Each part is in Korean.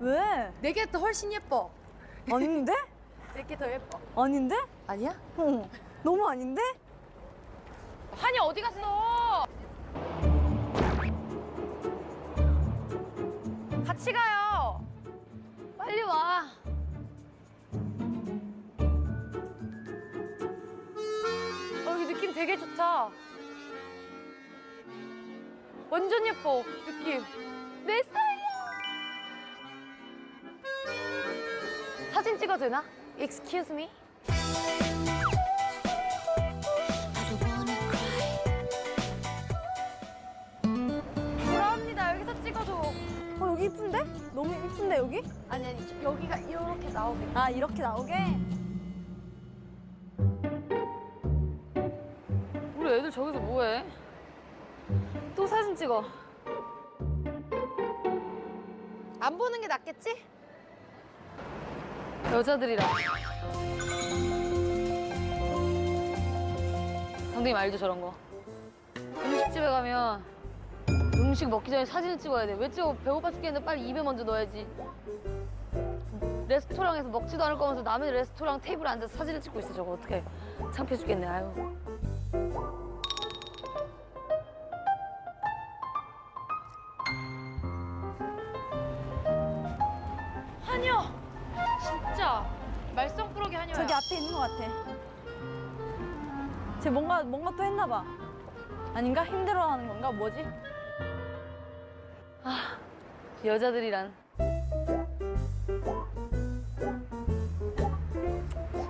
왜? 내게 더 훨씬 예뻐. 아닌데? 내게 더 예뻐. 아닌데? 아니야? 어, 너무 아닌데? 한이 어디 갔어? 같이 가요. 빨리 와. 어, 여기 느낌 되게 좋다. 완전 예뻐, 느낌. 내 스타일 사진 찍어도 되나? Excuse me? 그럽니다. 여기서 찍어줘. 어, 여기 이쁜데? 너무 이쁜데, 여기? 아니 아니 저- 여기가 이렇게 나오게. 아, 이렇게 나오게? 우리 애들 저기서 뭐해? 또 사진 찍어. 안 보는 게 낫겠지? 여자들이랑. 감독님 알죠 저런 거. 음식집에 가면 음식 먹기 전에 사진을 찍어야 돼. 왜 찍어? 배고파 죽겠는데 빨리 입에 먼저 넣어야지. 레스토랑에서 먹지도 않을 거면서 남의 레스토랑 테이블에 앉아서 사진을 찍고 있어 저거 어떡해. 창피해 죽겠네 아유. 앞에 있는 것 같아. 쟤 뭔가, 뭔가 또 했나 봐. 아닌가? 힘들어 하는 건가? 뭐지? 여자들이란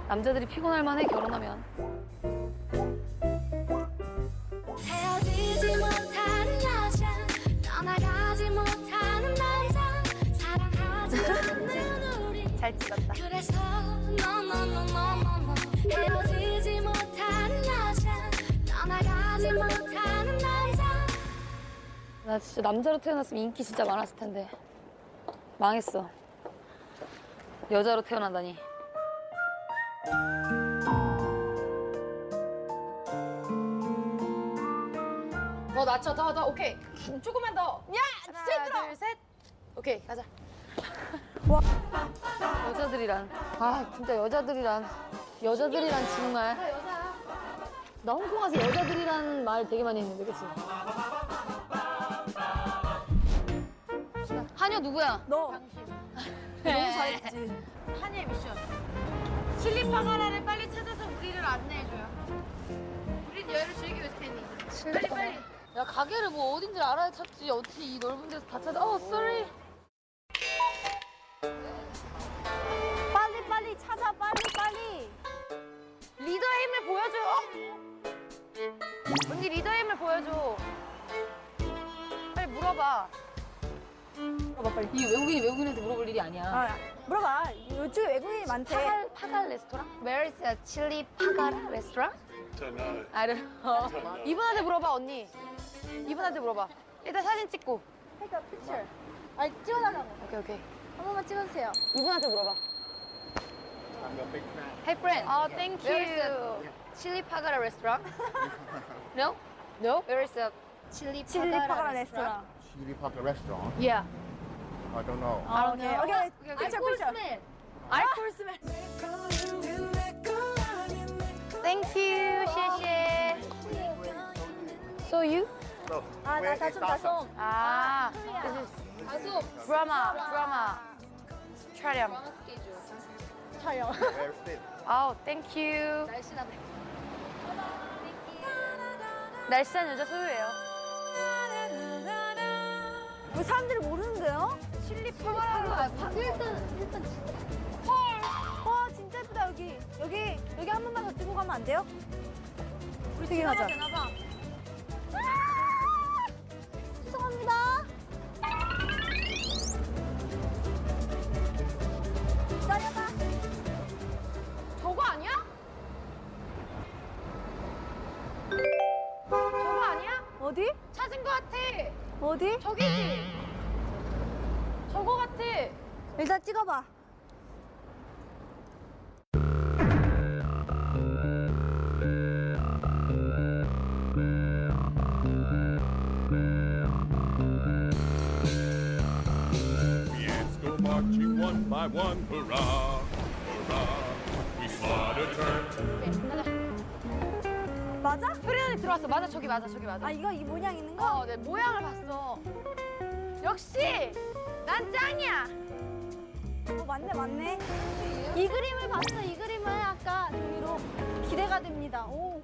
남자들이 피곤할 만해 결혼하면 나 진짜 남자로 태어났으면 인기 진짜 많았을 텐데. 망했어. 여자로 태어난다니. 더 낮춰. 더 더. 오케이. 조금만 더. 야! 하나 둘셋. 오케이 가자. 와. 여자들이란. 아 진짜 여자들이란. 여자들이란 정말. 나 홍콩 와서 여자들이란 말 되게 많이 했는데 그치? 한여 누구야? 너. 너무 잘했지. 한이의 미션. 실리파가라를 빨리 찾아서 우리를 안내해줘요. 우린 여유를 즐기고 있을 테니. 빨리 빨리. 야 가게를 뭐 어딘지 알아야 찾지. 어떻게 이 넓은 데서 다 찾아? 어, sorry. 빨리, 빨리 찾아, 빨리, 빨리. 리더의 힘을 보여줘. 언니 리더의 힘을 보여줘. 빨리 물어봐. 물어봐, 빨리. 이 외국인이 외국인한테 물어볼 일이 아니야. 아, 물어봐. 요즘에 외국인이 많대. 파갈 파갈 레스토랑? Where is the chili 파가라 레스토랑? Don't know. I don't know. 이분한테 물어봐 언니. 이분한테 물어봐. 일단 사진 찍고. Take a picture. 아, 찍어달라고. 오케이 오케이. 한 번만 찍어주세요. 이분한테 물어봐. I'm a big fan. Hey friend. Oh, thank you. Where is the chili pagara restaurant? no? No? Where is the chili 파가라 레스토랑. Chili Papa restaurant. Yeah. I don't know. 아, 오케이. 오케이. Okay, okay. 피처, 피처. 알콜스멜. Thank you. 谢谢. So you? No. 아, 나 다솜, 다솜. 아, this is 가수 drama, drama. 촬영. 촬영. Where is it? 아우, thank you. 날씬하네. 날씬한 여자 소유예요. 왜 사람들이 모르는데요? 칠리 파가라. 일단 일단 와, 진짜 예쁘다, 여기. 여기, 여기 한 번만 더 찍고 가면 안 돼요? 우리 튀김하자. 되나봐. 죄송합니다. 기다려봐. 저거 아니야? 저거 아니야? 어디? 찾은 거 같아. 어디? 저기지. 저거 같아. 일단 찍어봐. Yeah, school mark one by one, hurrah, hurrah. We fought a turn. 맞아? 프리언이 들어왔어. 맞아, 저기 맞아, 저기 맞아. 아 이거 이 모양 있는 거? 어, 내 모양을 봤어. 역시 난 짱이야. 어, 맞네 맞네. 이 그림을 봤어 이 그림을 아까 종이로 기대가 됩니다. 오.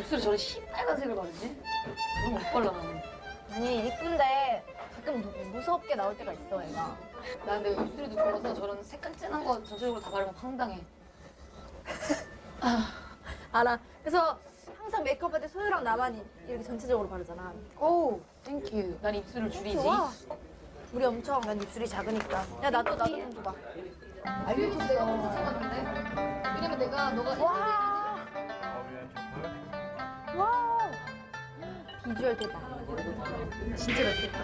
입술에 저런 시빨간색을 바르지? 너무 못 발라 나는. 아니 이쁜데 가끔 무- 무섭게 나올 때가 있어 얘가. 나 근데 입술이 두꺼워서 저런 색깔 진한 거 전체적으로 다 바르면 황당해. 알아. 그래서 항상 메이크업 할 때 소유랑 나만 이렇게 전체적으로 바르잖아. 오, 땡큐. 난 입술을 줄이지. 좋아. 우리 엄청 난 입술이 작으니까. 야 나도 나도 좀 줘봐. 혼자 참았는데. 왜냐면 내가 너가 와. 와. 비주얼 대박. 진짜 맵겠다.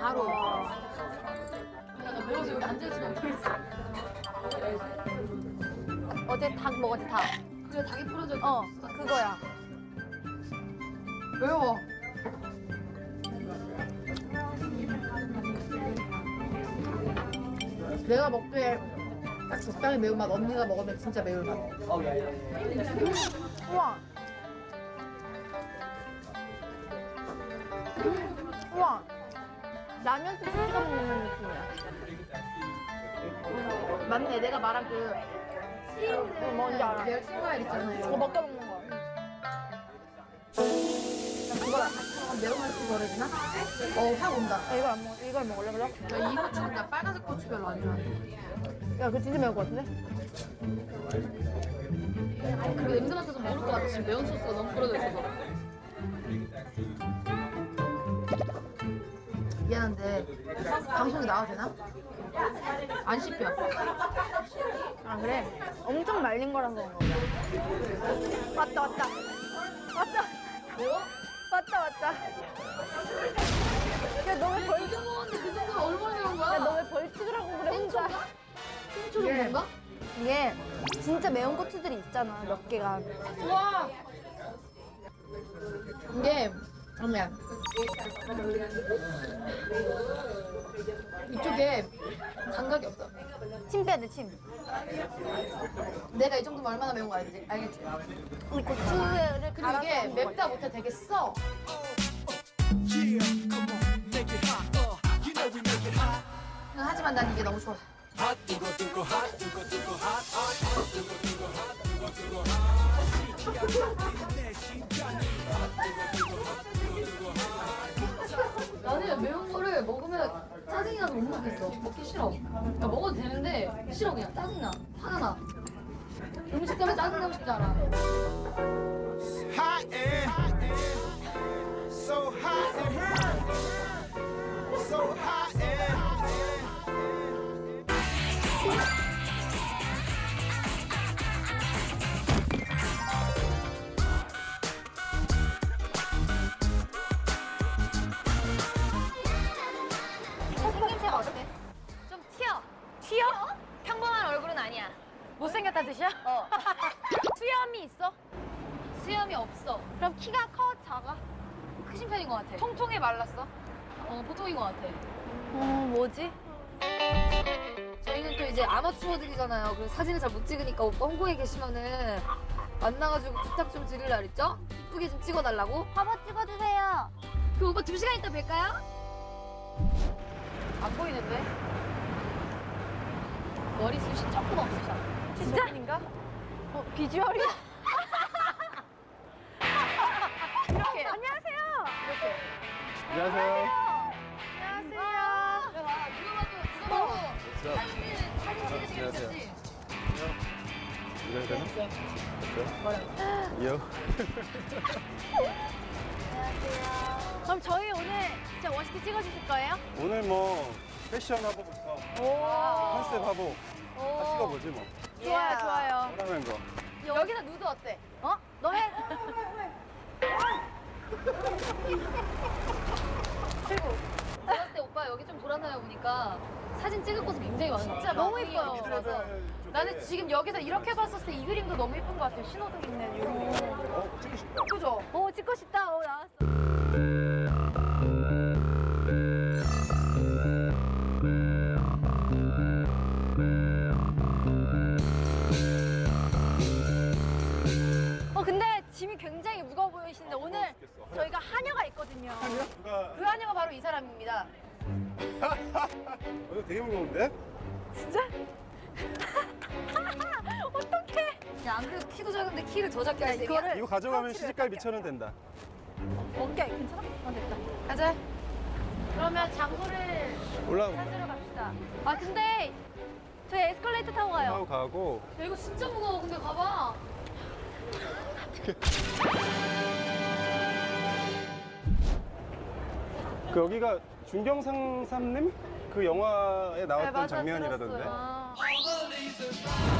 바로. 야, 나 매워서 여기 앉아있으면 못하겠어. 어제 닭 먹었지 닭. 그래, 닭이 풀어져 있어 그거야. 매워. 내가 먹기에 딱 적당히 매운맛 언니가 먹으면 진짜 매운맛 우와. 우와. 라면 스프 찍어 먹는 느낌이야. 맞네 내가 말한 그 어, 뭔지 알아. 멸치과일 있잖아요 이거 먹게 먹는 거. 그거랑 매운맛 버려지나? 어 확 온다 야, 이걸 안 먹어. 이걸 먹을래 그래? 나이 고추 나 빨간색 고추 별로 안 좋아해 야, 그거 진짜 매울 것 같은데? 그리고 냄새 맡아서 모를 것 같아 지금 매운 소스가 너무 뿌려져 있어서 미안한데 방송에 나와도 되나? 안 씹혀 아, 그래? 엄청 말린 거라서 그런 거야. 왔다, 왔다. 왔다. 매워? 왔다, 왔다. 야, 너 왜 벌, 이 정도인데 그 정도면 얼마나 매운 야, 너 거야? 왜 벌칙을 하고 그래, 혼자. 땡초 정도인가? 이게 진짜 매운 고추들이 있잖아, 몇 개가. 우와 이게 그러면 이쪽에 감각이 없어 침 빼야 돼, 침. 내가 이 정도면 얼마나 매운 거 알지? 알겠지? 이 고추를 그리고 이게 맵다 못해 되게 써 하지만 난 이게 너무 좋아 나는 짜증이 나서 못 먹겠어. 먹기 싫어. 그러니까 먹어도 되는데 싫어 그냥 짜증 나. 화가 나. 음식 때문에 짜증 나고 싶지 않아. so hot 뭐지? 저희는 또 이제 아마추어들이잖아요. 그래서 사진을 잘 못 찍으니까 오빠 홍콩에 계시면은 만나가지고 부탁 좀 드릴라 그랬죠? 이쁘게 좀 찍어달라고. 화보 찍어주세요. 그 오빠 두 시간 있다 뵐까요? 안 보이는데? 머리숱이 조금 없으셔. 진짜 인가? 어, 비주얼이? 이렇게. 안녕하세요. 이렇게. 안녕하세요. 안녕하세요. 이래야 되나? 요. 그럼 저희 오늘 진짜 멋있게 찍어주실 거예요? 오늘 뭐 패션 화보부터 오. 컨셉 화보 다 찍어보지 뭐. 좋아요, 좋아요. 원하는 거. 여기서 누드 어때? 어? 너 해. 최고. 오빠 여기 좀 돌아다녀 보니까 사진 찍을 곳이 굉장히 많아. 진짜 너무 예뻐요. 맞아. 미드레벨 쪽에. 나는 지금 여기서 이렇게 봤었을 때 이 그림도 너무 예쁜 것 같아요. 신호등 있는 요. 어, 찍고 싶다. 그죠? 오, 찍고 싶다. 오, 나왔어. 어, 근데 짐이 굉장히 무거워 보이시는데 오늘 죽겠어. 저희가 한여가 있거든요. 아니야? 누가? 그 한이가 바로 이 사람입니다. 어, 이거 되게 무거운데? 진짜? 어떡해. 야, 안 그래도 키도 작은데 키를 더 작게 할 이거를 생이야? 이거 가져가면 시집갈. 2천원 된다. 어깨 괜찮아? 어, 됐다. 가자. 그러면 장소를 올라가. 찾으러 갑시다. 아, 근데 저희 에스컬레이터 타고 가요. 가고. 야, 이거 진짜 무거워. 근데 가봐. 그 여기가 중경상삼님 그 영화에 나왔던 네, 맞아, 장면이라던데. 들었어요. 아.